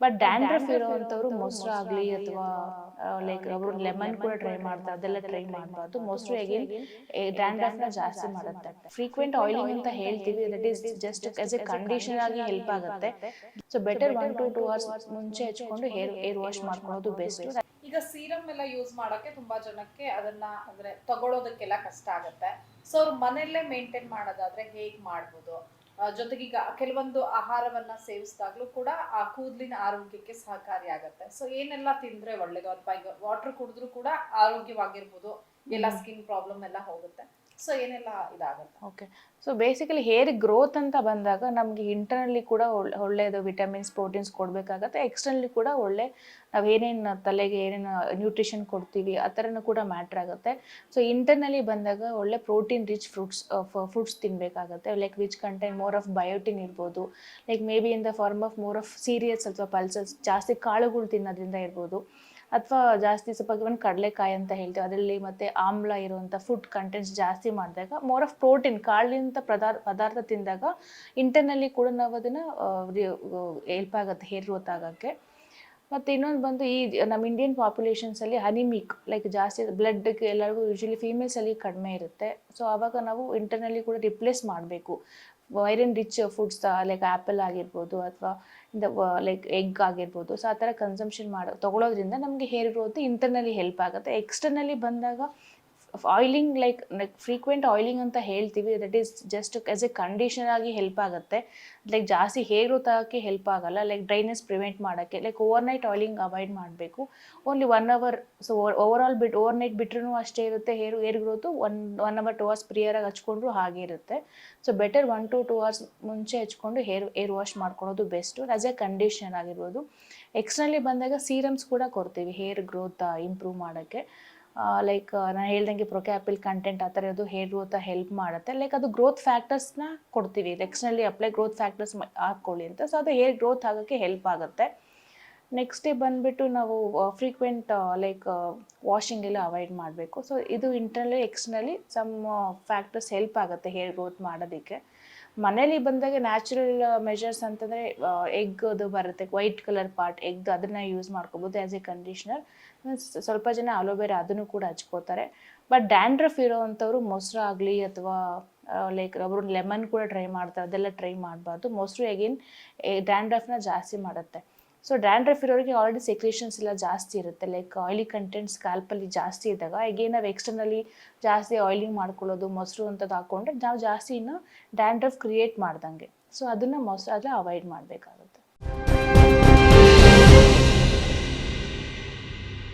But dandruff ಇರೋವಂಥವ್ರು ಮೊಸರು ಆಗಲಿ ಅಥವಾ ಲೈಕ್ ಅವರು ಲೆಮನ್ ಕೂಡ ಟ್ರೈ ಮಾಡ್ತಾರೆ ಅದೆಲ್ಲ ಟ್ರೈ ಮಾಡಬಾರ್ದು. ಮೊಸರು ಅಗೇನ್ ಡ್ಯಾಂಡ್ರಫ್ನ ಜಾಸ್ತಿ ಮಾಡುತ್ತೆ. ಫ್ರೀಕ್ವೆಂಟ್ ಆಯಿಲಿಂಗ್ ಅಂತ ಹೇಳ್ತೀವಿ that is just as a condition ಆಗಿ ಹೆಲ್ಪ್ ಆಗುತ್ತೆ. So better one to two hours ಮುಂಚೆ ಹಚ್ಕೊಂಡು ಹೇರ್ ಹೇರ್ ವಾಶ್ ಮಾಡ್ಕೊಳ್ಳೋದು ಬೆಸ್ಟ್ ಈಗ ಸೀರಮ್ ಎಲ್ಲ ಯೂಸ್ ಮಾಡೋಕೆ ತುಂಬಾ ಜನಕ್ಕೆ ಅದನ್ನ ಅಂದ್ರೆ ತಗೊಳೋದಕ್ಕೆಲ್ಲ ಕಷ್ಟ ಆಗುತ್ತೆ. ಸೊ ಅವ್ರು ಮನೆಯಲ್ಲೇ ಮೇಂಟೈನ್ ಮಾಡೋದಾದ್ರೆ ಹೇಗ್ ಮಾಡ್ಬೋದು? ಜೊತೆಗೆ ಈಗ ಕೆಲವೊಂದು ಆಹಾರವನ್ನ ಸೇವಿಸಿದಾಗ್ಲೂ ಕೂಡ ಆ ಕೂದಲಿನ ಆರೋಗ್ಯಕ್ಕೆ ಸಹಕಾರಿ ಆಗತ್ತೆ. ಸೊ ಏನೆಲ್ಲ ತಿಂದ್ರೆ ಒಳ್ಳೇದು? ಅಥವಾ ಈಗ ವಾಟರ್ ಕುಡಿದ್ರು ಕೂಡ ಆರೋಗ್ಯವಾಗಿರ್ಬೋದು. ಎಲ್ಲ ಸ್ಕಿನ್ ಪ್ರಾಬ್ಲಮ್ ಎಲ್ಲ ಹೋಗುತ್ತೆ. ಸೊ ಏನೆಲ್ಲ ಇದಾಗುತ್ತೆ? Okay so basically hair growth ಅಂತ ಬಂದಾಗ ನಮಗೆ ಇಂಟರ್ನಲ್ಲಿ ಕೂಡ ಒಳ್ಳೆ ಒಳ್ಳೆಯದು ವಿಟಮಿನ್ಸ್ ಪ್ರೋಟೀನ್ಸ್ ಕೊಡಬೇಕಾಗತ್ತೆ. ಎಕ್ಸ್ಟರ್ನಲ್ಲಿ ಕೂಡ ಒಳ್ಳೆ, ನಾವು ಏನೇನು ತಲೆಗೆ ಏನೇನು ನ್ಯೂಟ್ರಿಷನ್ ಕೊಡ್ತೀವಿ, ಆ ಥರನೂ ಕೂಡ ಮ್ಯಾಟ್ರ್ ಆಗುತ್ತೆ. ಸೊ ಇಂಟರ್ನಲ್ಲಿ ಬಂದಾಗ ಒಳ್ಳೆ protein rich fruits fruits ತಿನ್ನಬೇಕಾಗತ್ತೆ like which contain more of biotin ಇರ್ಬೋದು. Like maybe in the form of more of cereals ಅಥವಾ ಪಲ್ಸಸ್ ಜಾಸ್ತಿ ಕಾಳುಗಳು ತಿನ್ನೋದ್ರಿಂದ ಇರ್ಬೋದು. ಅಥವಾ ಜಾಸ್ತಿ ಸ್ವಲ್ಪ ಇವನ್ ಕಡಲೆಕಾಯಿ ಅಂತ ಹೇಳ್ತೀವಿ, ಅದರಲ್ಲಿ ಮತ್ತೆ ಆಮ್ಲ ಇರುವಂಥ ಫುಡ್ ಕಂಟೆಂಟ್ಸ್ ಜಾಸ್ತಿ ಮಾಡಿದಾಗ ಮೋರ್ ಆಫ್ ಪ್ರೋಟೀನ್ ಕಾಳಿನಂಥ ಪದಾರ್ಥ ಪದಾರ್ಥ ತಿಂದಾಗ ಇಂಟರ್ನಲ್ಲಿ ಕೂಡ ನಾವು ಅದನ್ನು ಹೆಲ್ಪ್ ಆಗುತ್ತೆ ಹೇರ್ ಗ್ರೋತ್ ಆಗೋಕ್ಕೆ. ಮತ್ತು ಇನ್ನೊಂದು ಬಂದು ಈ ನಮ್ಮ ಇಂಡಿಯನ್ ಪಾಪ್ಯುಲೇಷನ್ಸಲ್ಲಿ ಹನಿಮಿಕ್ ಲೈಕ್ ಜಾಸ್ತಿ ಬ್ಲಡ್ಗೆ ಎಲ್ಲರಿಗೂ ಯೂಶ್ವಲಿ ಫೀಮೇಲ್ಸಲ್ಲಿ ಕಡಿಮೆ ಇರುತ್ತೆ. ಸೊ ಆವಾಗ ನಾವು ಇಂಟರ್ನಲ್ಲಿ ಕೂಡ ರಿಪ್ಲೇಸ್ ಮಾಡಬೇಕು. Iron rich foods like apple ಆಗಿರ್ಬೋದು ಅಥವಾ ಲೈಕ್ ಎಗ್ ಆಗಿರ್ಬೋದು. ಸೊ ಆ ಥರ ಕನ್ಸಂಪ್ಷನ್ ಮಾಡೋ, ತೊಗೊಳೋದ್ರಿಂದ ನಮಗೆ ಹೇರ್ ಗ್ರೋತ್ ಇಂಟರ್ನಲಿ ಹೆಲ್ಪ್ ಆಗುತ್ತೆ. ಎಕ್ಸ್ಟರ್ನಲಿ ಬಂದಾಗ oiling like like frequent oiling ಅಂತ ಹೇಳ್ತೀವಿ. That is just as a condition ಆಗಿ ಹೆಲ್ಪ್ ಆಗುತ್ತೆ. ಲೈಕ್ ಜಾಸ್ತಿ ಹೇರ್ ಗ್ರೋತ್ ಆಗೋಕ್ಕೆ ಹೆಲ್ಪ್ ಆಗಲ್ಲ. ಲೈಕ್ ಡ್ರೈನೆಸ್ ಪ್ರಿವೆಂಟ್ ಮಾಡೋಕ್ಕೆ. Like overnight oiling avoid ಮಾಡಬೇಕು. Only one hour so overall bit overnight ಬಿಟ್ರೂ ಅಷ್ಟೇ ಇರುತ್ತೆ. Hair hair growth one one hour two hours ಪ್ರಿಯರಾಗಿ ಹಚ್ಕೊಂಡ್ರು ಹಾಗೆ ಇರುತ್ತೆ. So better one to two hours ಮುಂಚೆ ಹಚ್ಕೊಂಡು ಹೇರ್ ಹೇರ್ ವಾಶ್ ಮಾಡ್ಕೊಳೋದು ಬೆಸ್ಟು ಆಸ್ ಎ ಕಂಡೀಷನ್ ಆಗಿರ್ಬೋದು. ಎಕ್ಸ್ಟ್ರಲ್ಲಿ ಬಂದಾಗ ಸೀರಮ್ಸ್ ಕೂಡ ಕೊಡ್ತೀವಿ. ಹೇರ್ ಗ್ರೋತ್ ಇಂಪ್ರೂವ್ ಮಾಡೋಕ್ಕೆ. ಲೈಕ್ ನಾನು ಹೇಳ್ದಂಗೆ ಪ್ರೊಕ್ಯಾಪಿಲ್ ಕಂಟೆಂಟ್ ಆ ಥರ ಇರೋದು ಹೇರ್ ಗ್ರೋತ್ ಹೆಲ್ಪ್ ಮಾಡುತ್ತೆ. ಲೈಕ್ ಅದು ಗ್ರೋತ್ ಫ್ಯಾಕ್ಟರ್ಸ್ನ ಕೊಡ್ತೀವಿ. ನೆಕ್ಸ್ಟ್ನಲ್ಲಿ ಅಪ್ಲೈ ಗ್ರೋತ್ ಫ್ಯಾಕ್ಟರ್ಸ್ ಹಾಕ್ಕೊಳ್ಳಿ ಅಂತ. ಸೊ ಅದು ಹೇರ್ ಗ್ರೋತ್ ಆಗೋಕ್ಕೆ ಹೆಲ್ಪ್ ಆಗುತ್ತೆ. ನೆಕ್ಸ್ಟ್ ಡೇ ಬಂದುಬಿಟ್ಟು ನಾವು ಫ್ರೀಕ್ವೆಂಟ್ ಲೈಕ್ ವಾಷಿಂಗ್ ಎಲ್ಲ ಅವಾಯ್ಡ್ ಮಾಡಬೇಕು. ಸೊ ಇದು internally externally some factors help ಆಗುತ್ತೆ ಹೇರ್ ಗ್ರೋತ್ ಮಾಡೋದಕ್ಕೆ. ಮನೇಲಿ ಬಂದಾಗ ನ್ಯಾಚುರಲ್ ಮೆಷರ್ಸ್ ಅಂತಂದರೆ ಎಗ್ದು ಬರುತ್ತೆ ವೈಟ್ ಕಲರ್ ಪಾರ್ಟ್ ಎಗ್ ಅದನ್ನು ಯೂಸ್ ಮಾಡ್ಕೋಬೋದು ಆ್ಯಸ್ ಎ ಕಂಡೀಷ್ನರ್ ಸ್ವಲ್ಪ ಜನ ಅಲೋವೆರಾ ಅದನ್ನು ಕೂಡ ಹಚ್ಕೋತಾರೆ. ಬಟ್ ಡ್ಯಾಂಡ್ರಫ್ ಇರೋವಂಥವ್ರು ಮೊಸರು ಆಗಲಿ ಅಥವಾ ಲೈಕ್ ಅವರು ಲೆಮನ್ ಕೂಡ ಟ್ರೈ ಮಾಡ್ತಾರೆ, ಅದೆಲ್ಲ ಟ್ರೈ ಮಾಡಬಾರ್ದು. ಮೊಸರು ಎಗೇನ್ ಡ್ಯಾಂಡ್ರಫ್ನ ಜಾಸ್ತಿ ಮಾಡುತ್ತೆ. ಸೊ ಡ್ಯಾಂಡ್ರಫ್ ಇರೋರಿಗೆ ಆಲ್ರೆಡಿ ಸೆಕ್ರೇಷನ್ಸ್ ಎಲ್ಲ ಜಾಸ್ತಿ ಇರುತ್ತೆ. ಲೈಕ್ ಆಯಿಲಿ ಕಂಟೆಂಟ್ ಸ್ಕ್ಯಾಲ್ಪಲ್ಲಿ ಜಾಸ್ತಿ ಇದ್ದಾಗ ಈಗ ನಾವು ಎಕ್ಸ್ಟರ್ನಲಿ ಜಾಸ್ತಿ ಆಯಿಲಿಂಗ್ ಮಾಡ್ಕೊಳ್ಳೋದು, ಮೊಸರು ಅಂತದ್ದು ಹಾಕ್ಕೊಂಡ್ರೆ ನಾವು ಜಾಸ್ತಿ ಇನ್ನು ಡ್ಯಾಂಡ್ರಫ್ ಕ್ರಿಯೇಟ್ ಮಾಡ್ದಂಗೆ. ಸೊ ಅದನ್ನು ಮೊಸರು ಅದನ್ನ ಅವಾಯ್ಡ್ ಮಾಡಬೇಕಾಗುತ್ತೆ.